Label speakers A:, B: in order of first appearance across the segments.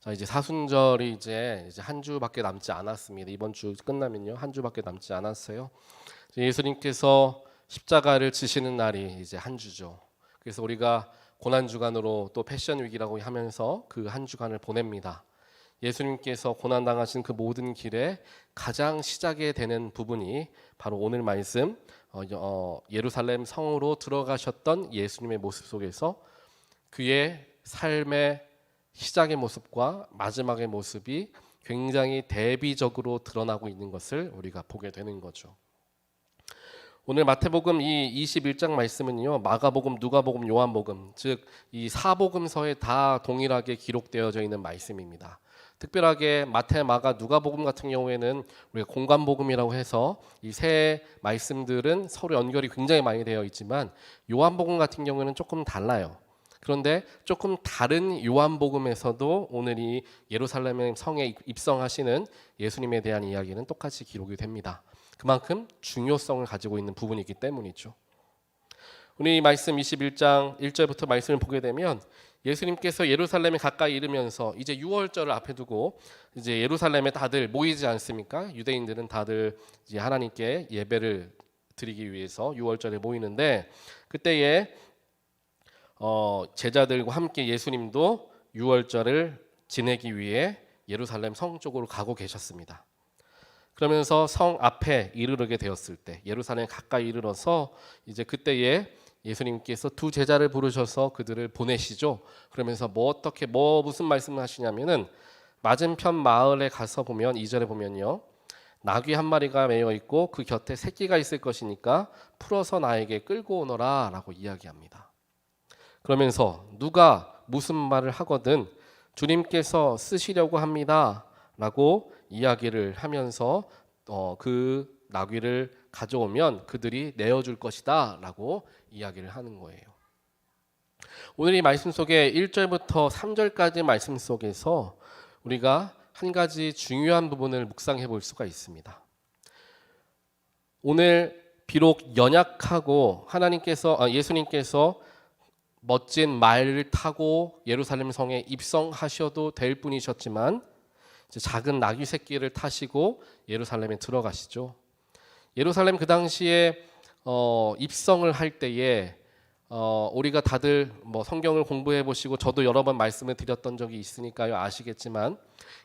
A: 자 이제 사순절이 이제 이제 한 주밖에 남지 않았습니다. 이번 주 끝나면요 한 주밖에 남지 않았어요. 예수님께서 십자가를 지시는 날이 이제 한 주죠. 그래서 우리가 고난 주간으로 또 패션 위기라고 하면서 그 한 주간을 보냅니다. 예수님께서 고난 당하신 그 모든 길에 가장 시작이 되는 부분이 바로 오늘 말씀 어, 어, 예루살렘 성으로 들어가셨던 예수님의 모습 속에서 그의 삶의 시작의 모습과 마지막의 모습이 굉장히 대비적으로 드러나고 있는 것을 우리가 보게 되는 거죠. 오늘 마태복음 이 21장 말씀은요. 마가복음, 누가복음, 요한복음 즉 이 사복음서에 다 동일하게 기록되어져 있는 말씀입니다. 특별하게 마태, 마가, 누가복음 같은 경우에는 우리가 공간복음이라고 해서 이 세 말씀들은 서로 연결이 굉장히 많이 되어 있지만 요한복음 같은 경우에는 조금 달라요. 그런데 조금 다른 요한복음에서도 오늘 이 예루살렘 성에 입성하시는 예수님에 대한 이야기는 똑같이 기록이 됩니다. 그만큼 중요성을 가지고 있는 부분이기 때문이죠. 이 말씀 21장 1절부터 말씀을 보게 되면 예수님께서 예루살렘에 가까이 이르면서 이제 6월절을 앞에 두고 이제 예루살렘에 다들 모이지 않습니까? 유대인들은 다들 이제 하나님께 예배를 드리기 위해서 6월절에 모이는데 그때에 어, 제자들과 함께 예수님도 6월절을 지내기 위해 예루살렘 성 쪽으로 가고 계셨습니다. 그러면서 성 앞에 이르르게 되었을 때 예루살렘 가까이 이르러서 이제 그때에 예수님께서 두 제자를 부르셔서 그들을 보내시죠. 그러면서 뭐 어떻게 뭐 무슨 말씀을 하시냐면은 맞은편 마을에 가서 보면 이절에 보면요. 나귀 한 마리가 매여 있고 그 곁에 새끼가 있을 것이니까 풀어서 나에게 끌고 오너라라고 이야기합니다. 그러면서 누가 무슨 말을 하거든 주님께서 쓰시려고 합니다 라고 이야기를 하면서 어, 그 나귀를 가져오면 그들이 내어줄 것이다 라고 이야기를 하는 거예요. 오늘 이 말씀 속에 1절부터 3절까지 말씀 속에서 우리가 한 가지 중요한 부분을 묵상해 볼 수가 있습니다. 오늘 비록 연약하고 하나님께서 아, 예수님께서 멋진 말을 타고 예루살렘 성에 입성하셔도 될 뿐이셨지만 작은 나귀 새끼를 타시고 예루살렘에 들어가시죠. 예루살렘 그 당시에 어, 입성을 할 때에 어, 우리가 다들 뭐 성경을 공부해 보시고 저도 여러 번 말씀을 드렸던 적이 있으니까요 아시겠지만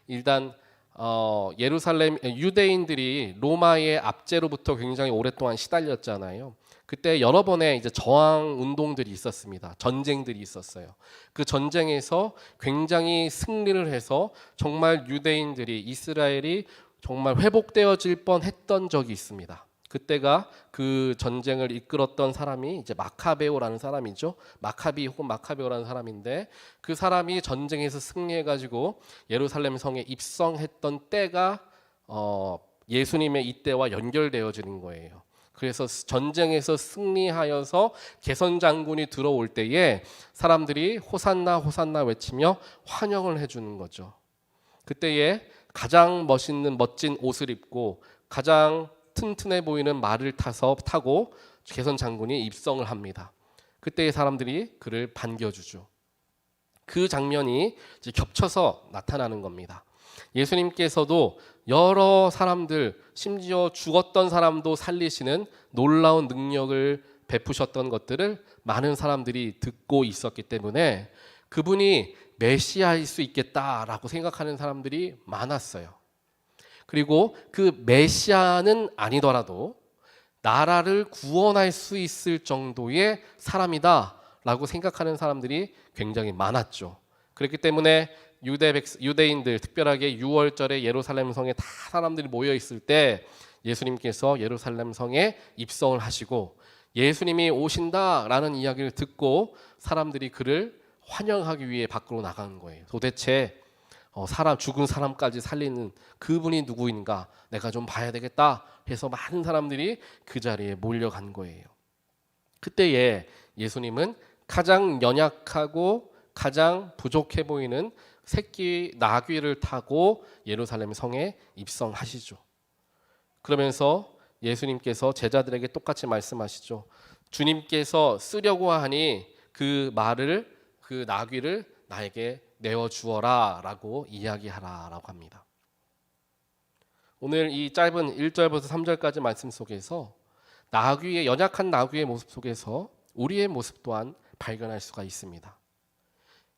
A: 일단 어, 예루살렘 유대인들이 로마의 압제로부터 굉장히 오랫동안 시달렸잖아요. 그때 여러 번의 이제 저항 운동들이 있었습니다. 전쟁들이 있었어요. 그 전쟁에서 굉장히 승리를 해서 정말 유대인들이 이스라엘이 정말 회복되어질 뻔했던 적이 있습니다. 그때가 그 전쟁을 이끌었던 사람이 이제 마카베오라는 사람이죠. 마카비 혹은 마카베오라는 사람인데 그 사람이 전쟁에서 승리해 가지고 예루살렘 성에 입성했던 때가 어 예수님의 이때와 연결되어지는 거예요. 그래서 전쟁에서 승리하여서 개선 장군이 들어올 때에 사람들이 호산나 호산나 외치며 환영을 해주는 거죠. 그때에 가장 멋있는 멋진 옷을 입고 가장 튼튼해 보이는 말을 타서 타고 개선 장군이 입성을 합니다. 그때의 사람들이 그를 반겨주죠. 그 장면이 겹쳐서 나타나는 겁니다. 예수님께서도 여러 사람들 심지어 죽었던 사람도 살리시는 놀라운 능력을 베푸셨던 것들을 많은 사람들이 듣고 있었기 때문에 그분이 메시아일 수 있겠다라고 생각하는 사람들이 많았어요. 그리고 그 메시아는 아니더라도 나라를 구원할 수 있을 정도의 사람이다라고 생각하는 사람들이 굉장히 많았죠. 그렇기 때문에 유대 백 유대인들 특별하게 6월절에 예루살렘 성에 다 사람들이 모여 있을 때 예수님께서 예루살렘 성에 입성을 하시고 예수님이 오신다라는 이야기를 듣고 사람들이 그를 환영하기 위해 밖으로 나간 거예요. 도대체 어, 사람 죽은 사람까지 살리는 그분이 누구인가 내가 좀 봐야 되겠다 해서 많은 사람들이 그 자리에 몰려간 거예요. 그때에 예수님은 가장 연약하고 가장 부족해 보이는 새끼 나귀를 타고 예루살렘 성에 입성하시죠. 그러면서 예수님께서 제자들에게 똑같이 말씀하시죠. 주님께서 쓰려고 하니 그 말을 그 나귀를 나에게 내어 주어라라고 이야기하라라고 합니다. 오늘 이 짧은 1절부터 3절까지 말씀 속에서 나귀의 연약한 나귀의 모습 속에서 우리의 모습 또한 발견할 수가 있습니다.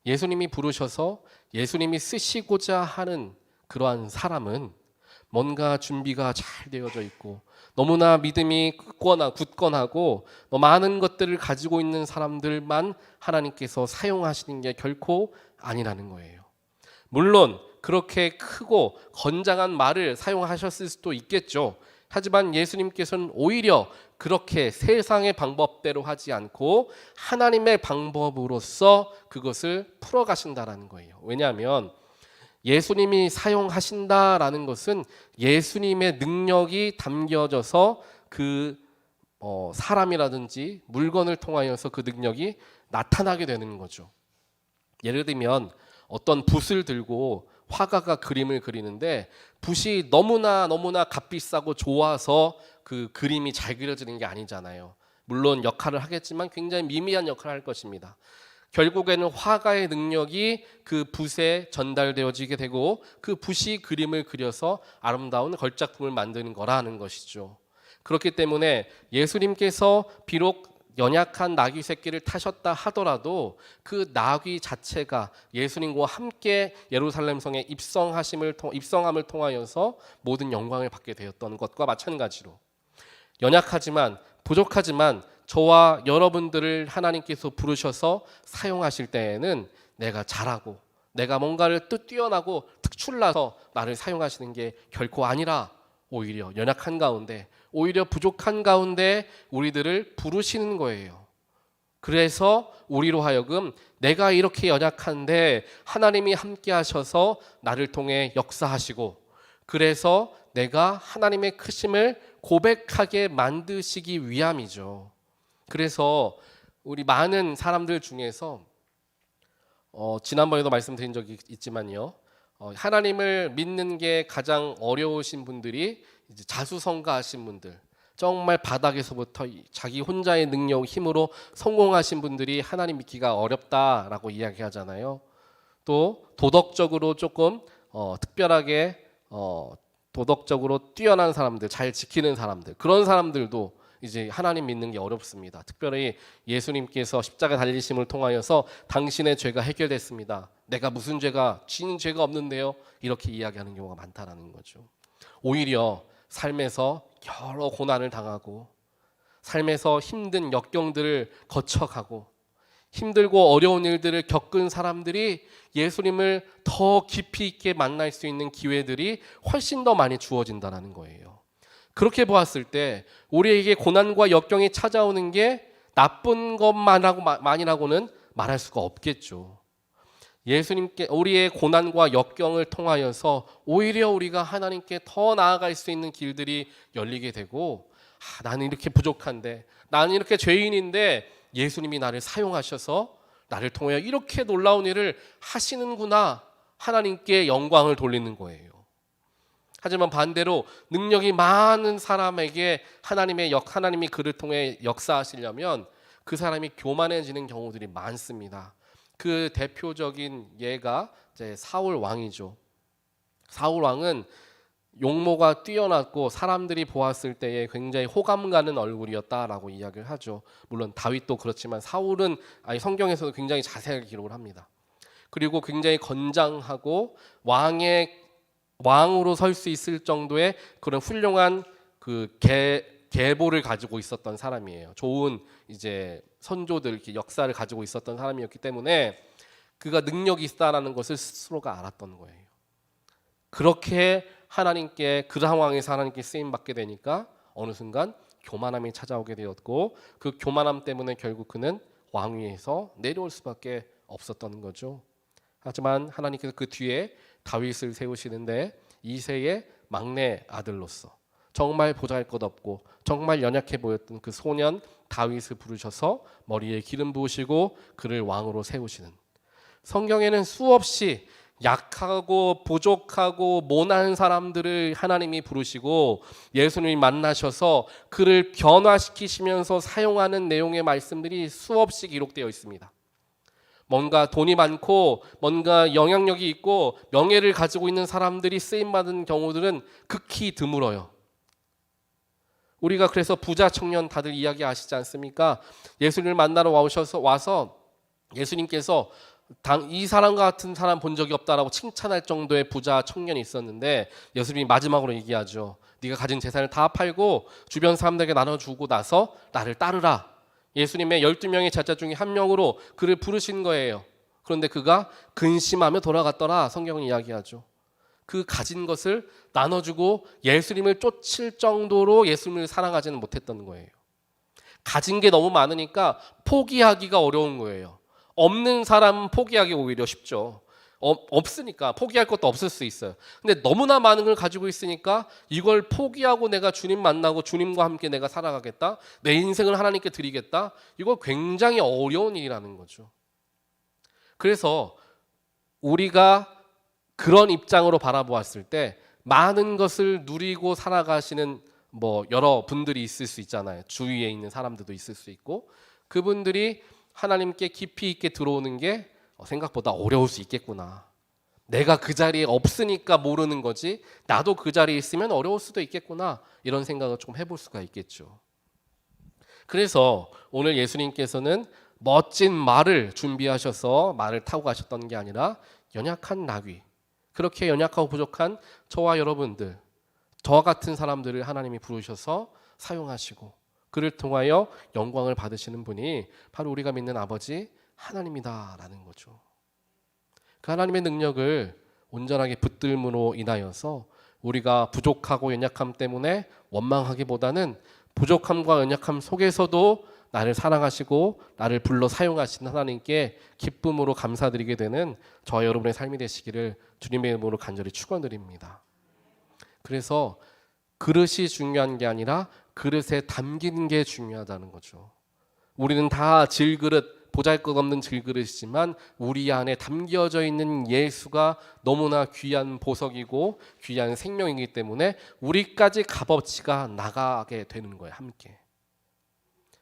A: 예수님이 부르셔서 예수님이 쓰시고자 하는 그러한 사람은 뭔가 준비가 잘 되어져 있고 너무나 믿음이 굳거나 굳건하고 너 많은 것들을 가지고 있는 사람들만 하나님께서 사용하시는 게 결코 아니라는 거예요. 물론 그렇게 크고 건장한 말을 사용하셨을 수도 있겠죠. 하지만 예수님께서는 오히려 그렇게 세상의 방법대로 하지 않고 하나님의 방법으로서 그것을 풀어 가신다라는 거예요. 왜냐하면 예수님이 사용하신다라는 것은 예수님의 능력이 담겨져서 그 어, 사람이라든지 물건을 통하여서 그 능력이 나타나게 되는 거죠. 예를 들면 어떤 붓을 들고 화가가 그림을 그리는데 붓이 너무나 너무나 값비싸고 좋아서 그 그림이 잘 그려지는 게 아니잖아요. 물론 역할을 하겠지만 굉장히 미미한 역할을 할 것입니다. 결국에는 화가의 능력이 그 붓에 전달되어지게 되고 그 붓이 그림을 그려서 아름다운 걸작품을 만드는 거라는 것이죠. 그렇기 때문에 예수님께서 비록 연약한 나귀 새끼를 타셨다 하더라도 그 나귀 자체가 예수님과 함께 예루살렘 성에 입성하심을 통 입성함을 통하여서 모든 영광을 받게 되었던 것과 마찬가지로 연약하지만 부족하지만 저와 여러분들을 하나님께서 부르셔서 사용하실 때에는 내가 잘하고 내가 뭔가를 또 뛰어나고 특출나서 나를 사용하시는 게 결코 아니라 오히려 연약한 가운데 오히려 부족한 가운데 우리들을 부르시는 거예요. 그래서 우리로 하여금 내가 이렇게 연약한데 하나님이 함께 하셔서 나를 통해 역사하시고 그래서 내가 하나님의 크심을 고백하게 만드시기 위함이죠. 그래서 우리 많은 사람들 중에서 어, 지난번에도 말씀드린 적이 있지만요. 어, 하나님을 믿는 게 가장 어려우신 분들이 자수성가하신 분들, 정말 바닥에서부터 자기 혼자의 능력, 힘으로 성공하신 분들이 하나님 믿기가 어렵다라고 이야기하잖아요. 또 도덕적으로 조금 어, 특별하게 어, 도덕적으로 뛰어난 사람들, 잘 지키는 사람들, 그런 사람들도 이제 하나님 믿는 게 어렵습니다. 특별히 예수님께서 십자가 달리심을 통하여서 당신의 죄가 해결됐습니다. 내가 무슨 죄가 지는 죄가 없는데요. 이렇게 이야기하는 경우가 많다라는 거죠. 오히려 삶에서 여러 고난을 당하고 삶에서 힘든 역경들을 거쳐가고 힘들고 어려운 일들을 겪은 사람들이 예수님을 더 깊이 있게 만날 수 있는 기회들이 훨씬 더 많이 주어진다는 거예요. 그렇게 보았을 때 우리에게 고난과 역경이 찾아오는 게 나쁜 것만하고 만이라고는 말할 수가 없겠죠. 예수님께 우리의 고난과 역경을 통하여서 오히려 우리가 하나님께 더 나아갈 수 있는 길들이 열리게 되고 아, 나는 이렇게 부족한데 나는 이렇게 죄인인데 예수님이 나를 사용하셔서 나를 통하여 이렇게 놀라운 일을 하시는구나 하나님께 영광을 돌리는 거예요. 하지만 반대로 능력이 많은 사람에게 하나님의 역 하나님이 그를 통해 역사하시려면 그 사람이 교만해지는 경우들이 많습니다. 그 대표적인 예가 이제 사울 왕이죠. 사울 왕은 용모가 뛰어났고 사람들이 보았을 때에 굉장히 호감 가는 얼굴이었다라고 이야기를 하죠. 물론 다윗도 그렇지만 사울은 아니 성경에서도 굉장히 자세하게 기록을 합니다. 그리고 굉장히 건장하고 왕의 왕으로 설 수 있을 정도의 그런 훌륭한 그 계, 계보를 가지고 있었던 사람이에요. 좋은 이제 선조들 이렇게 역사를 가지고 있었던 사람이었기 때문에 그가 능력이 있다라는 것을 스스로가 알았던 거예요. 그렇게 하나님께 그 상황에서 하나님께 쓰임 받게 되니까 어느 순간 교만함이 찾아오게 되었고 그 교만함 때문에 결국 그는 왕위에서 내려올 수밖에 없었던 거죠. 하지만 하나님께서 그 뒤에 다윗을 세우시는데 이세의 막내 아들로서 정말 보잘것없고 정말 연약해 보였던 그 소년 다윗을 부르셔서 머리에 기름 부으시고 그를 왕으로 세우시는 성경에는 수없이 약하고 부족하고 모난 사람들을 하나님이 부르시고 예수님이 만나셔서 그를 변화시키시면서 사용하는 내용의 말씀들이 수없이 기록되어 있습니다. 뭔가 돈이 많고 뭔가 영향력이 있고 명예를 가지고 있는 사람들이 쓰임 받은 경우들은 극히 드물어요. 우리가 그래서 부자 청년 다들 이야기 아시지 않습니까? 예수님을 만나러 와오셔서 와서 예수님께서 당, 이 사람 같은 사람 본 적이 없다라고 칭찬할 정도의 부자 청년이 있었는데 예수님이 마지막으로 얘기하죠. 네가 가진 재산을 다 팔고 주변 사람들에게 나눠주고 나서 나를 따르라. 예수님의 12명의 제자 중에 한 명으로 그를 부르신 거예요. 그런데 그가 근심하며 돌아갔더라. 성경은 이야기하죠. 그 가진 것을 나눠주고 예수님을 쫓을 정도로 예수님을 사랑하지는 못했던 거예요. 가진 게 너무 많으니까 포기하기가 어려운 거예요. 없는 사람은 포기하기 오히려 쉽죠. 어, 없으니까 포기할 것도 없을 수 있어요. 근데 너무나 많은 걸 가지고 있으니까 이걸 포기하고 내가 주님 만나고 주님과 함께 내가 살아가겠다. 내 인생을 하나님께 드리겠다. 이거 굉장히 어려운 일이라는 거죠. 그래서 우리가 그런 입장으로 바라보았을 때 많은 것을 누리고 살아가시는 뭐 여러 분들이 있을 수 있잖아요. 주위에 있는 사람들도 있을 수 있고 그분들이 하나님께 깊이 있게 들어오는 게 생각보다 어려울 수 있겠구나. 내가 그 자리에 없으니까 모르는 거지. 나도 그 자리에 있으면 어려울 수도 있겠구나. 이런 생각을 좀 해볼 수가 있겠죠. 그래서 오늘 예수님께서는 멋진 말을 준비하셔서 말을 타고 가셨던 게 아니라 연약한 나귀. 그렇게 연약하고 부족한 저와 여러분들, 저와 같은 사람들을 하나님이 부르셔서 사용하시고 그를 통하여 영광을 받으시는 분이 바로 우리가 믿는 아버지 하나님이다라는 거죠. 그 하나님의 능력을 온전하게 붙들므로 인하여서 우리가 부족하고 연약함 때문에 원망하기보다는 부족함과 연약함 속에서도 나를 사랑하시고 나를 불러 사용하신 하나님께 기쁨으로 감사드리게 되는 저 여러분의 삶이 되시기를 주님의 이름으로 간절히 축원드립니다. 그래서 그릇이 중요한 게 아니라 그릇에 담기는 게 중요하다는 거죠. 우리는 다 질그릇 보잘것없는 질그릇이지만 우리 안에 담겨져 있는 예수가 너무나 귀한 보석이고 귀한 생명이기 때문에 우리까지 값어치가 나가게 되는 거예요. 함께.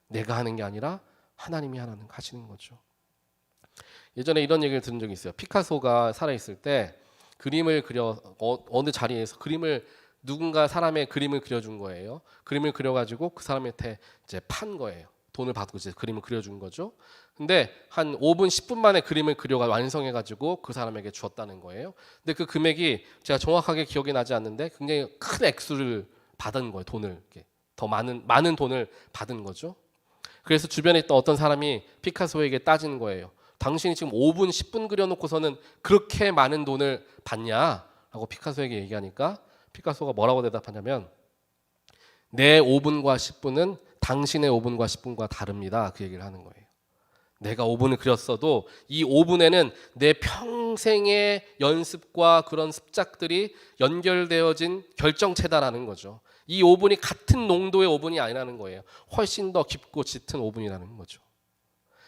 A: 내가 하는 게 아니라 하나님이 하나는 하시는 거죠. 예전에 이런 얘기를 들은 적이 있어요. 피카소가 살아 있을 때 그림을 그려 어, 어느 자리에서 그림을 누군가 사람의 그림을 그려준 거예요. 그림을 그려가지고 그 사람한테 이제 판 거예요. 돈을 받고 이제 그림을 그려준 거죠. 근데 한 5분, 10분 만에 그림을 그려가 완성해 가지고 그 사람에게 주었다는 거예요. 근데 그 금액이 제가 정확하게 기억이 나지 않는데 굉장히 큰 액수를 받은 거예요. 돈을 이렇게 더 많은 많은 돈을 받은 거죠. 그래서 주변에 있던 어떤 사람이 피카소에게 따지는 거예요. 당신이 지금 5분, 10분 그려놓고서는 그렇게 많은 돈을 받냐?라고 피카소에게 얘기하니까 피카소가 뭐라고 대답하냐면 내 5분과 10분은 당신의 5분과 10분과 다릅니다. 그 얘기를 하는 거예요. 내가 5분을 그렸어도 이 5분에는 내 평생의 연습과 그런 습작들이 연결되어진 결정체다라는 거죠. 이 5분이 같은 농도의 5분이 아니라는 거예요. 훨씬 더 깊고 짙은 5분이라는 거죠.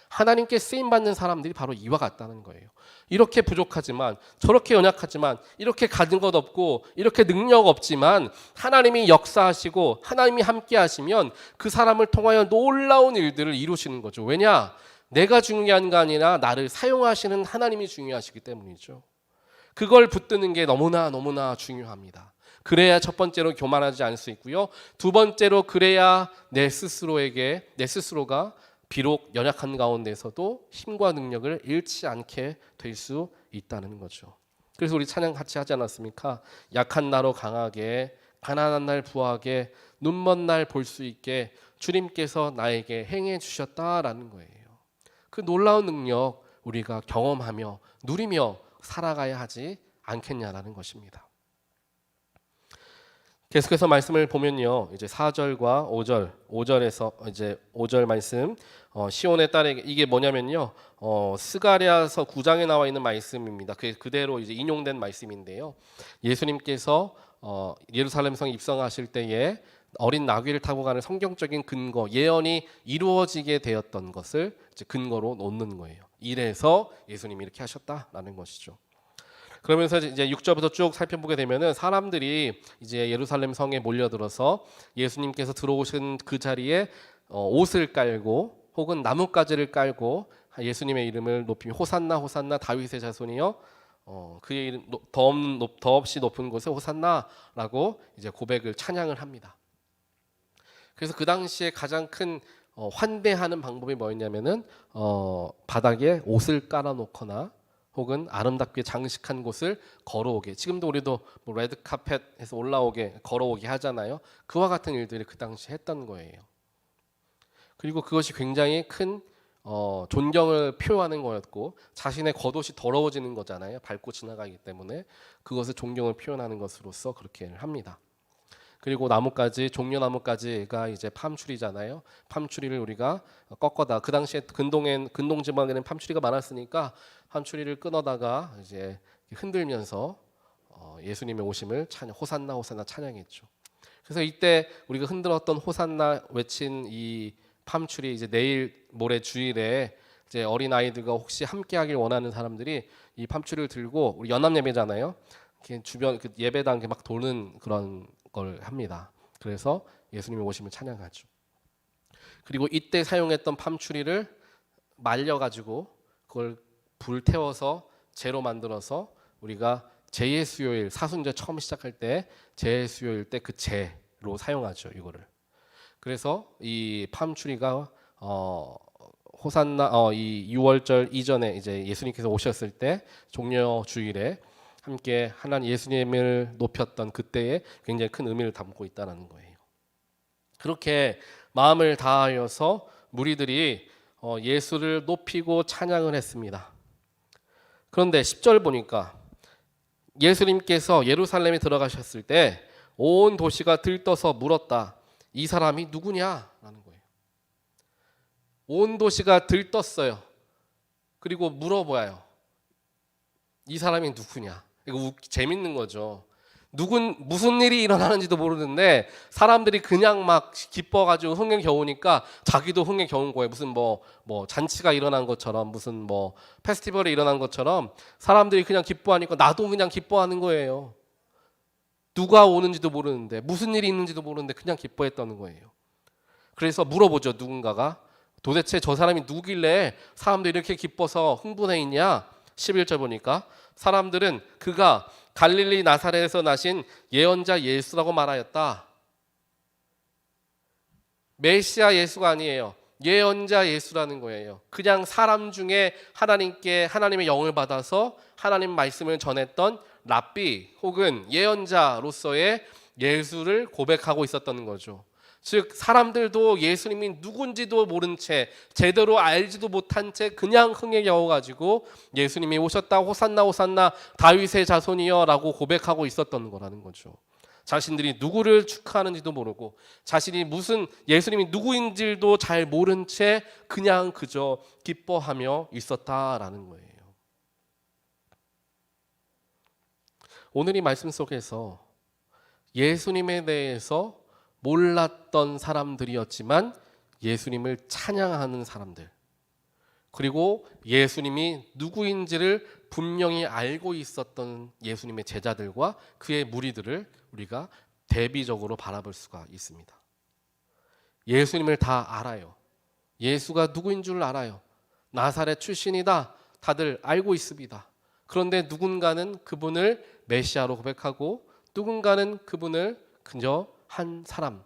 A: 하나님께 쓰임 받는 사람들이 바로 이와 같다는 거예요. 이렇게 부족하지만 저렇게 연약하지만 이렇게 가진 것 없고 이렇게 능력 없지만 하나님이 역사하시고 하나님이 함께 하시면 그 사람을 통하여 놀라운 일들을 이루시는 거죠. 왜냐? 내가 중요한 게 아니라 나를 사용하시는 하나님이 중요하시기 때문이죠. 그걸 붙드는 게 너무나 너무나 중요합니다. 그래야 첫 번째로 교만하지 않을 수 있고요. 두 번째로 그래야 내 스스로에게 내 스스로가 비록 연약한 가운데서도 힘과 능력을 잃지 않게 될 수 있다는 거죠. 그래서 우리 찬양 같이 하지 않았습니까? 약한 나로 강하게, 가난한 날 부하게, 눈먼 날 볼 수 있게 주님께서 나에게 행해 주셨다라는 거예요. 그 놀라운 능력 우리가 경험하며 누리며 살아가야 하지 않겠냐라는 것입니다. 계속해서 말씀을 보면요. 이제 4절과 5절, 5절에서 이제 5절 말씀 어, 시온의 딸에게 이게 뭐냐면요. 어, 스가랴서 9장에 나와 있는 말씀입니다. 그 그대로 이제 인용된 말씀인데요. 예수님께서 어, 예루살렘 성 입성하실 때에 어린 나귀를 타고 가는 성경적인 근거, 예언이 이루어지게 되었던 것을 이제 근거로 놓는 거예요. 이래서 예수님이 이렇게 하셨다라는 것이죠. 그러면서 이제 6절부터 쭉 살펴보게 되면은 사람들이 이제 예루살렘 성에 몰려들어서 예수님께서 들어오신 그 자리에 어, 옷을 깔고 혹은 나뭇가지를 깔고 예수님의 이름을 높이며 호산나 호산나 다윗의 자손이여 어, 그의 이름 높- 더, 없는, 높- 더 없이 높은 곳에 호산나라고 이제 고백을 찬양을 합니다. 그래서 그 당시에 가장 큰 어, 환대하는 방법이 뭐였냐면은 어, 바닥에 옷을 깔아놓거나 혹은 아름답게 장식한 곳을 걸어오게. 지금도 우리도 뭐 레드 카펫에서 올라오게 걸어오게 하잖아요. 그와 같은 일들을 그 당시 에 했던 거예요. 그리고 그것이 굉장히 큰 어, 존경을 표하는 거였고 자신의 겉옷이 더러워지는 거잖아요. 밟고 지나가기 때문에 그것을 존경을 표현하는 것으로서 그렇게 합니다. 그리고 나뭇가지 종려나뭇가지가 이제 팜추리잖아요. 팜추리를 우리가 꺾어다 그 당시에 근동엔 근동 지방에는 팜추리가 많았으니까 팜추리를 끊어다가 이제 흔들면서 어, 예수님의 오심을 찬양 호산나 호산나 찬양했죠. 그래서 이때 우리가 흔들었던 호산나 외친 이 팜추리 이제 내일 모레 주일에 이제 어린 아이들과 혹시 함께하길 원하는 사람들이 이 팜추리를 들고 우리 연합 예배잖아요. 주변 그 예배당 막 도는 그런 걸 합니다. 그래서 예수님의 오심을 찬양하죠. 그리고 이때 사용했던 팜추리를 말려 가지고 그걸 불 태워서 재로 만들어서 우리가 제예 수요일 사순절 처음 시작할 때 제예 수요일 때 그 재로 사용하죠 이거를. 그래서 이 팜추리가 어 호산나 어 이 6월절 이전에 이제 예수님께서 오셨을 때 종려 주일에 함께 하나님 예수님을 높였던 그때에 굉장히 큰 의미를 담고 있다는 거예요. 그렇게 마음을 다하여서 무리들이 어, 예수를 높이고 찬양을 했습니다. 그런데 10절 보니까 예수님께서 예루살렘에 들어가셨을 때 온 도시가 들떠서 물었다. 이 사람이 누구냐라는 거예요. 온 도시가 들떴어요. 그리고 물어봐요. 이 사람이 누구냐? 이거 웃, 재밌는 거죠. 누군 무슨 일이 일어나는지도 모르는데 사람들이 그냥 막 기뻐가지고 흥에 겨우니까 자기도 흥에 겨운 거예요. 무슨 뭐뭐 잔치가 일어난 것처럼 무슨 뭐 페스티벌이 일어난 것처럼 사람들이 그냥 기뻐하니까 나도 그냥 기뻐하는 거예요. 누가 오는지도 모르는데 무슨 일이 있는지도 모르는데 그냥 기뻐했다는 거예요. 그래서 물어보죠 누군가가 도대체 저 사람이 누구길래 사람들이 이렇게 기뻐서 흥분해 있냐? 11절 보니까 사람들은 그가 갈릴리 나사렛에서 나신 예언자 예수라고 말하였다. 메시아 예수가 아니에요. 예언자 예수라는 거예요. 그냥 사람 중에 하나님께 하나님의 영을 받아서 하나님 말씀을 전했던 랍비 혹은 예언자로서의 예수를 고백하고 있었던 거죠. 즉 사람들도 예수님이 누군지도 모른 채 제대로 알지도 못한 채 그냥 흥에 겨워가지고 예수님이 오셨다 호산나 호산나 다윗의 자손이여라고 고백하고 있었던 거라는 거죠. 자신들이 누구를 축하하는지도 모르고 자신이 무슨 예수님이 누구인지도 잘 모른 채 그냥 그저 기뻐하며 있었다라는 거예요. 오늘 이 말씀 속에서 예수님에 대해서 몰랐던 사람들이었지만 예수님을 찬양하는 사람들 그리고 예수님이 누구인지를 분명히 알고 있었던 예수님의 제자들과 그의 무리들을 우리가 대비적으로 바라볼 수가 있습니다. 예수님을 다 알아요. 예수가 누구인 줄 알아요. 나사렛 출신이다. 다들 알고 있습니다. 그런데 누군가는 그분을 메시아로 고백하고 누군가는 그분을 그저 한 사람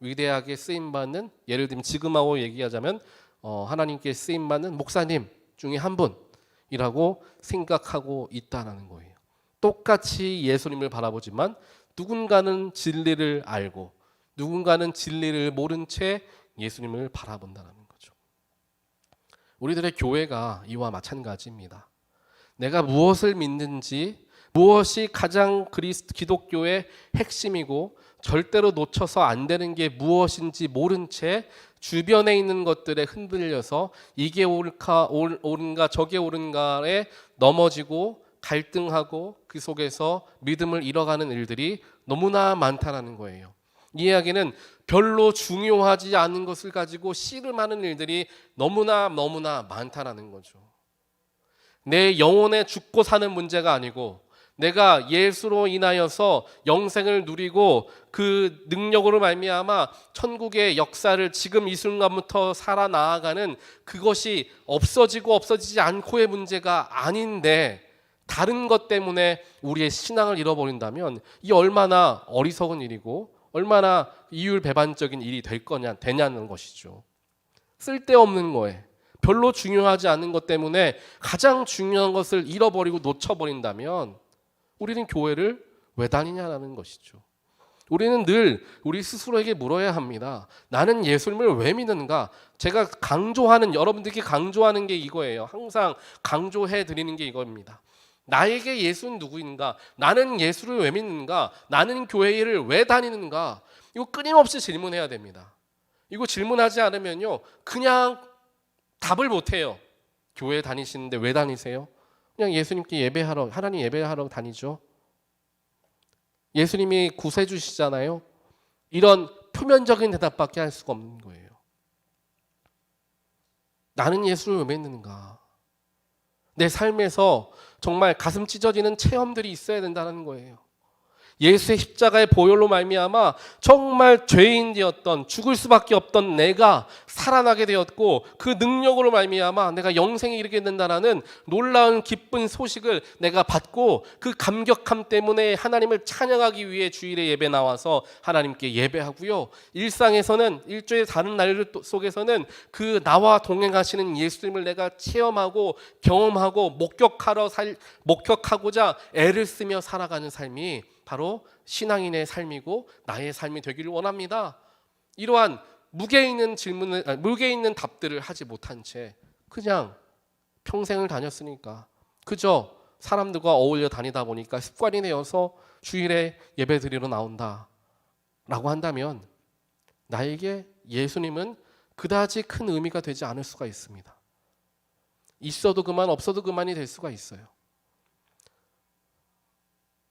A: 위대하게 쓰임 받는 예를 들면 지금하고 얘기하자면 어, 하나님께 쓰임 받는 목사님 중에 한 분이라고 생각하고 있다라는 거예요. 똑같이 예수님을 바라보지만 누군가는 진리를 알고 누군가는 진리를 모른 채 예수님을 바라본다는 거죠. 우리들의 교회가 이와 마찬가지입니다. 내가 무엇을 믿는지 무엇이 가장 그리스도 기독교의 핵심이고 절대로 놓쳐서 안 되는 게 무엇인지 모른 채 주변에 있는 것들에 흔들려서 이게 옳까 옳- 옳은가 저게 옳은가에 넘어지고 갈등하고 그 속에서 믿음을 잃어가는 일들이 너무나 많다라는 거예요. 이 이야기는 별로 중요하지 않은 것을 가지고 씨름하는 일들이 너무나 너무나 많다라는 거죠. 내 영혼에 죽고 사는 문제가 아니고 내가 예수로 인하여서 영생을 누리고 그 능력으로 말미암아 천국의 역사를 지금 이 순간부터 살아 나아가는 그것이 없어지고 없어지지 않고의 문제가 아닌데 다른 것 때문에 우리의 신앙을 잃어버린다면 이 얼마나 어리석은 일이고 얼마나 이율배반적인 일이 될 거냐 되냐는 것이죠. 쓸데없는 거에 별로 중요하지 않은 것 때문에 가장 중요한 것을 잃어버리고 놓쳐버린다면 우리는 교회를 왜 다니냐라는 것이죠. 우리는 늘 우리 스스로에게 물어야 합니다. 나는 예수님을 왜 믿는가? 제가 강조하는 여러분들께 강조하는 게 이거예요. 항상 강조해 드리는 게 이겁니다. 나에게 예수는 누구인가? 나는 예수를 왜 믿는가? 나는 교회를 왜 다니는가? 이거 끊임없이 질문해야 됩니다. 이거 질문하지 않으면요, 그냥 답을 못 해요. 교회 다니시는데 왜 다니세요? 그냥 예수님께 예배하러 하나님 예배하러 다니죠. 예수님이 구세 주시잖아요. 이런 표면적인 대답밖에 할 수가 없는 거예요. 나는 예수를 왜 믿는가? 내 삶에서 정말 가슴 찢어지는 체험들이 있어야 된다는 거예요. 예수의 십자가의 보혈로 말미암아 정말 죄인이었던 죽을 수밖에 없던 내가 살아나게 되었고 그 능력으로 말미암아 내가 영생에 이르게 된다라는 놀라운 기쁜 소식을 내가 받고 그 감격함 때문에 하나님을 찬양하기 위해 주일에 예배 나와서 하나님께 예배하고요. 일상에서는 일주일 다른 날 속에서는 그 나와 동행하시는 예수님을 내가 체험하고 경험하고 목격하러 살 목격하고자 애를 쓰며 살아가는 삶이 바로 신앙인의 삶이고 나의 삶이 되기를 원합니다. 이러한 무게 있는 질문을 아니, 무게 있는 답들을 하지 못한 채 그냥 평생을 다녔으니까 그저 사람들과 어울려 다니다 보니까 습관이 되어서 주일에 예배 드리러 나온다라고 한다면 나에게 예수님은 그다지 큰 의미가 되지 않을 수가 있습니다. 있어도 그만 없어도 그만이 될 수가 있어요.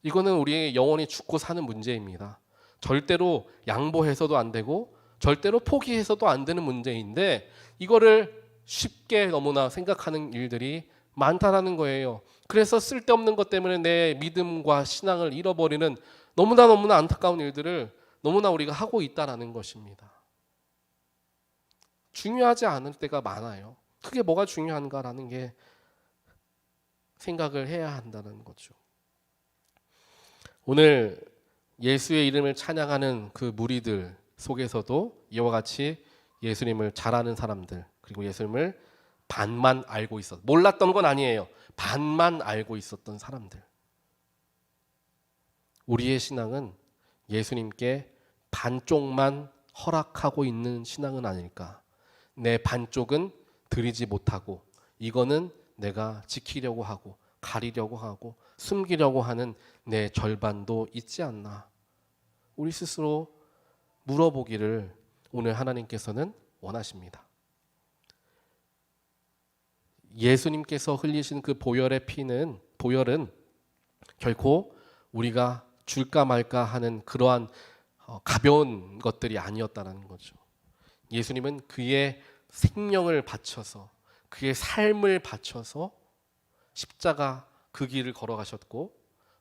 A: 이거는 우리의 영혼이 죽고 사는 문제입니다. 절대로 양보해서도 안 되고 절대로 포기해서도 안 되는 문제인데 이거를 쉽게 너무나 생각하는 일들이 많다라는 거예요. 그래서 쓸데없는 것 때문에 내 믿음과 신앙을 잃어버리는 너무나 너무나 안타까운 일들을 너무나 우리가 하고 있다라는 것입니다. 중요하지 않을 때가 많아요. 그게 뭐가 중요한가라는 게 생각을 해야 한다는 거죠. 오늘 예수의 이름을 찬양하는 그 무리들 속에서도 이와 같이 예수님을 잘 아는 사람들 그리고 예수님을 반만 알고 있었 몰랐던 건 아니에요. 반만 알고 있었던 사람들. 우리의 신앙은 예수님께 반쪽만 허락하고 있는 신앙은 아닐까. 내 반쪽은 드리지 못하고 이거는 내가 지키려고 하고 가리려고 하고 숨기려고 하는 내 절반도 있지 않나. 우리 스스로 물어보기를 오늘 하나님께서는 원하십니다. 예수님께서 흘리신 그 보혈의 피는 보혈은 결코 우리가 줄까 말까 하는 그러한 어, 가벼운 것들이 아니었다는 거죠. 예수님은 그의 생명을 바쳐서 그의 삶을 바쳐서 십자가 그 길을 걸어가셨고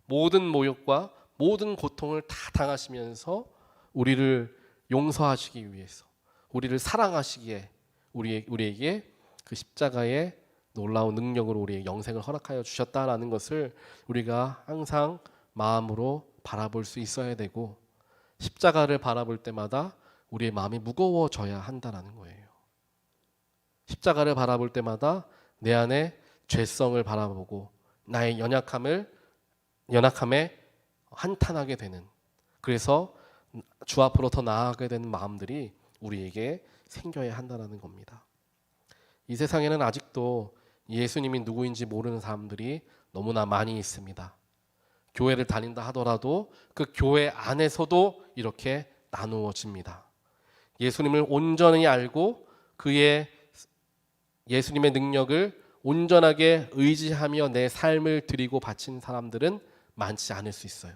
A: 모든 모욕과 모든 고통을 다 당하시면서 우리를 용서하시기 위해서 우리를 사랑하시기에 우리 우리에게 그 십자가의 놀라운 능력으로 우리의 영생을 허락하여 주셨다라는 것을 우리가 항상 마음으로 바라볼 수 있어야 되고 십자가를 바라볼 때마다 우리의 마음이 무거워져야 한다라는 거예요. 십자가를 바라볼 때마다 내 안에 죄성을 바라보고 나의 연약함을 연약함에 한탄하게 되는 그래서 주 앞으로 더 나아가게 되는 마음들이 우리에게 생겨야 한다는 겁니다. 이 세상에는 아직도 예수님이 누구인지 모르는 사람들이 너무나 많이 있습니다. 교회를 다닌다 하더라도 그 교회 안에서도 이렇게 나누어집니다. 예수님을 온전히 알고 그의 예수님의 능력을 온전하게 의지하며 내 삶을 드리고 바친 사람들은 많지 않을 수 있어요.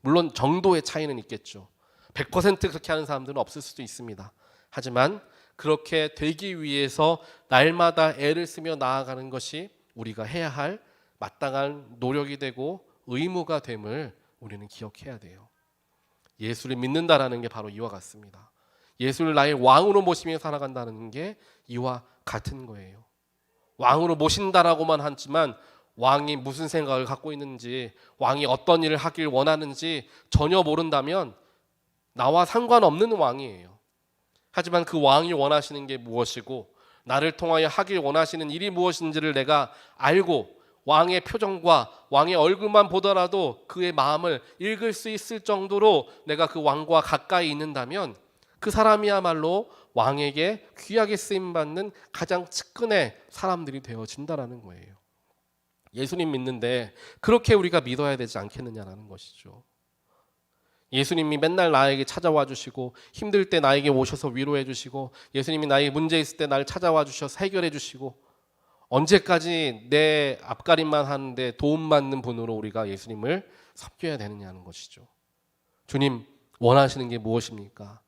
A: 물론 정도의 차이는 있겠죠. 100% 그렇게 하는 사람들은 없을 수도 있습니다. 하지만 그렇게 되기 위해서 날마다 애를 쓰며 나아가는 것이 우리가 해야 할 마땅한 노력이 되고 의무가 됨을 우리는 기억해야 돼요. 예수를 믿는다라는 게 바로 이와 같습니다. 예수를 나의 왕으로 모시며 살아간다는 게 이와 같은 거예요. 왕으로 모신다라고만 하지만 왕이 무슨 생각을 갖고 있는지, 왕이 어떤 일을 하길 원하는지 전혀 모른다면 나와 상관없는 왕이에요. 하지만 그 왕이 원하시는 게 무엇이고 나를 통하여 하길 원하시는 일이 무엇인지를 내가 알고 왕의 표정과 왕의 얼굴만 보더라도 그의 마음을 읽을 수 있을 정도로 내가 그 왕과 가까이 있는다면 그 사람이야말로 왕에게 귀하게 쓰임 받는 가장 측근의 사람들이 되어진다라는 거예요. 예수님 믿는데 그렇게 우리가 믿어야 되지 않겠느냐라는 것이죠. 예수님이 맨날 나에게 찾아와 주시고 힘들 때 나에게 오셔서 위로해 주시고 예수님이 나에게 문제 있을 때 나를 찾아와 주셔서 해결해 주시고 언제까지 내 앞가림만 하는데 도움받는 분으로 우리가 예수님을 섬겨야 되느냐는 것이죠. 주님 원하시는 게 무엇입니까?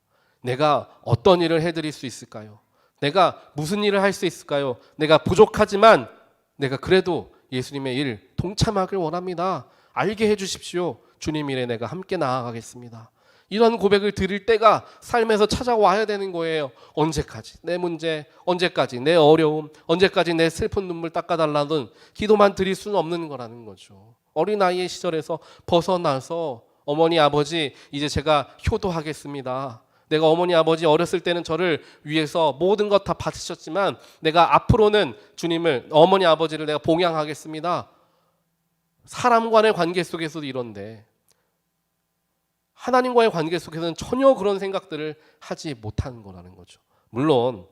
A: 내가 어떤 일을 해드릴 수 있을까요? 내가 무슨 일을 할 수 있을까요? 내가 부족하지만 내가 그래도 예수님의 일 동참하길 원합니다. 알게 해주십시오. 주님 일에 내가 함께 나아가겠습니다. 이런 고백을 드릴 때가 삶에서 찾아와야 되는 거예요. 언제까지 내 문제, 언제까지 내 어려움, 언제까지 내 슬픈 눈물 닦아달라는 기도만 드릴 수는 없는 거라는 거죠. 어린 아이의 시절에서 벗어나서 어머니 아버지 이제 제가 효도하겠습니다. 내가 어머니 아버지 어렸을 때는 저를 위해서 모든 것 다 바치셨지만 내가 앞으로는 주님을 어머니 아버지를 내가 봉양하겠습니다. 사람 간의 관계 속에서도 이런데 하나님과의 관계 속에서는 전혀 그런 생각들을 하지 못하는 거라는 거죠. 물론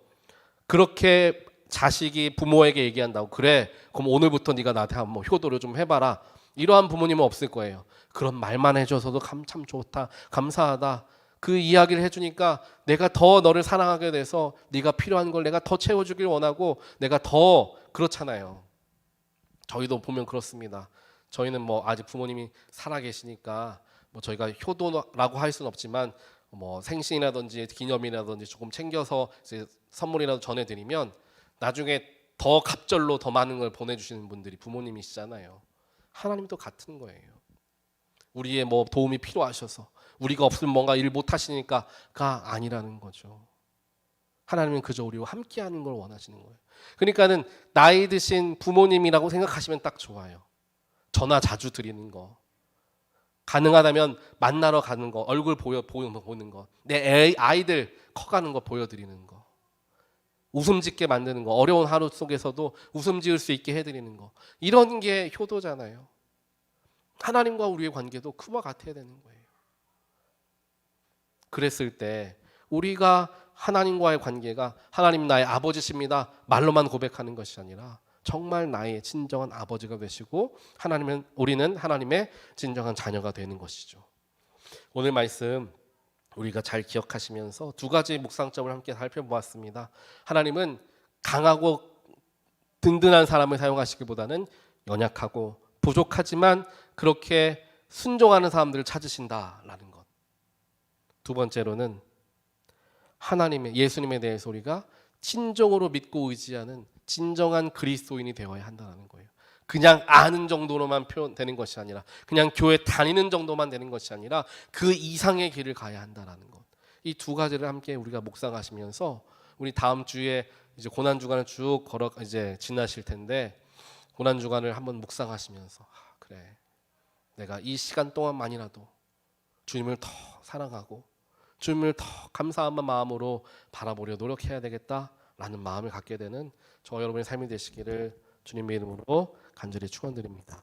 A: 그렇게 자식이 부모에게 얘기한다고 그래 그럼 오늘부터 네가 나한테 한번 효도를 좀 해봐라 이러한 부모님은 없을 거예요. 그런 말만 해줘서도 감 참 좋다 감사하다 그 이야기를 해주니까 내가 더 너를 사랑하게 돼서 네가 필요한 걸 내가 더 채워주길 원하고 내가 더 그렇잖아요. 저희도 보면 그렇습니다. 저희는 뭐 아직 부모님이 살아 계시니까 뭐 저희가 효도라고 할 수는 없지만 뭐 생신이라든지 기념이라든지 조금 챙겨서 이제 선물이라도 전해드리면 나중에 더 갑절로 더 많은 걸 보내주시는 분들이 부모님이시잖아요. 하나님도 같은 거예요. 우리의 뭐 도움이 필요하셔서 우리가 없으면 뭔가 일못 하시니까가 아니라는 거죠. 하나님은 그저 우리와 함께하는 걸 원하시는 거예요. 그러니까는 나이 드신 부모님이라고 생각하시면 딱 좋아요. 전화 자주 드리는 거. 가능하다면 만나러 가는 거, 얼굴 보여 보는 거, 내 애, 아이들 커가는 거 보여드리는 거, 웃음 짓게 만드는 거, 어려운 하루 속에서도 웃음 지을 수 있게 해드리는 거, 이런 게 효도잖아요. 하나님과 우리의 관계도 그와 같아야 되는 거예요. 그랬을 때 우리가 하나님과의 관계가 하나님 나의 아버지십니다 말로만 고백하는 것이 아니라 정말 나의 진정한 아버지가 되시고 하나님은 우리는 하나님의 진정한 자녀가 되는 것이죠. 오늘 말씀 우리가 잘 기억하시면서 두 가지 묵상점을 함께 살펴보았습니다. 하나님은 강하고 든든한 사람을 사용하시기보다는 연약하고 부족하지만 그렇게 순종하는 사람들을 찾으신다라는 것. 두 번째로는 하나님의 예수님에 대해서 우리가 진정으로 믿고 의지하는 진정한 그리스도인이 되어야 한다는 거예요. 그냥 아는 정도로만 표현되는 것이 아니라 그냥 교회 다니는 정도만 되는 것이 아니라 그 이상의 길을 가야 한다라는 것. 이 두 가지를 함께 우리가 묵상하시면서 우리 다음 주에 이제 고난 주간을 쭉 걸어 이제 지나실 텐데 고난 주간을 한번 묵상하시면서 아, 그래 내가 이 시간 동안만이라도 주님을 더 사랑하고 주님을 더 감사한 마음으로 바라보려 노력해야 되겠다라는 마음을 갖게 되는 저 여러분의 삶이 되시기를 주님의 이름으로 간절히 축원드립니다.